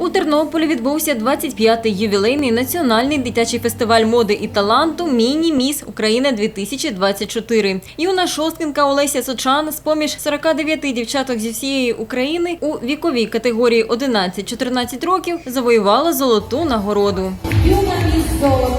У Тернополі відбувся 25-й ювілейний національний дитячий фестиваль моди і таланту Міні Міс Україна 2024. Юна шосткинка Олеся Сочан з поміж 49 дівчаток зі всієї України у віковій категорії 11-14 років завоювала золоту нагороду. Юна міс золото.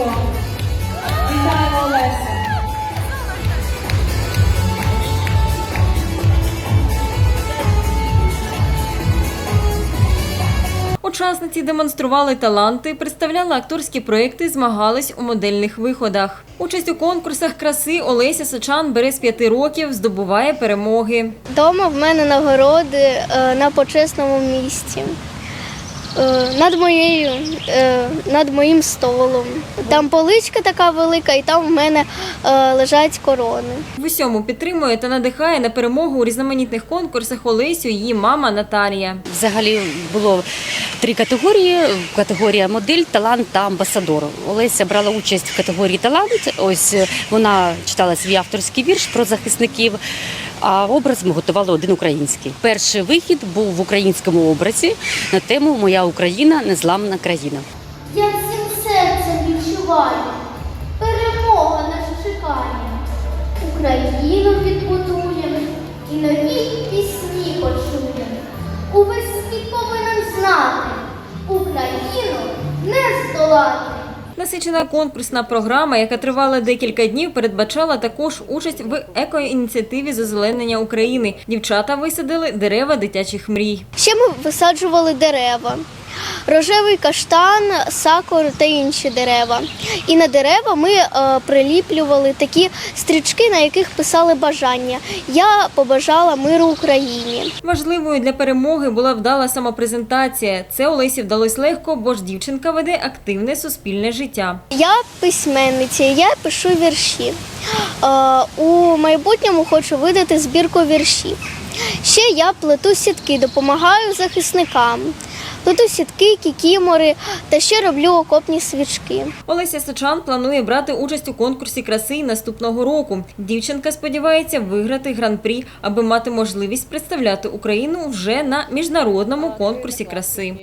Учасниці демонстрували таланти, представляли акторські проекти, змагались у модельних виходах. Участь у конкурсах краси Олеся Сочан бере з п'яти років, здобуває перемоги. Дома в мене нагороди е, на почесному місці. Е, Над моєю, е, над моїм столом. Там поличка така велика, і там в мене е, лежать корони. В усьому підтримує та надихає на перемогу у різноманітних конкурсах Олесю її мама Наталія. Взагалі було три категорії: категорія модель, талант та амбасадор. Олеся брала участь в категорії талант. Ось вона читала свій авторський вірш про захисників. А образ ми готували один український. Перший вихід був в українському образі на тему Моя Україна незламна країна. Я всім серцем відчуваю, перемога наша чекає. Україну відбудуємо і нові пісні почуємо. Увесь світ повинен знати, Україну не здолати. Насичена конкурсна програма, яка тривала декілька днів, передбачала також участь в екоініціативі з України. Дівчата висадили дерева дитячих мрій. Ще ми висаджували дерева. Рожевий каштан, сакур та інші дерева. І на дерева ми е, приліплювали такі стрічки, на яких писали бажання. Я побажала миру Україні. Важливою для перемоги була вдала самопрезентація. Це Олесі вдалось легко, бо ж дівчинка веде активне суспільне життя. Я письменниця, я пишу вірші. Е, у майбутньому хочу видати збірку віршів. Ще я плету сітки, допомагаю захисникам. Плету сітки, кікімори та ще роблю окопні свічки. Олеся Сочан планує брати участь у конкурсі краси і наступного року. Дівчинка сподівається виграти гран-прі, аби мати можливість представляти Україну вже на міжнародному конкурсі краси.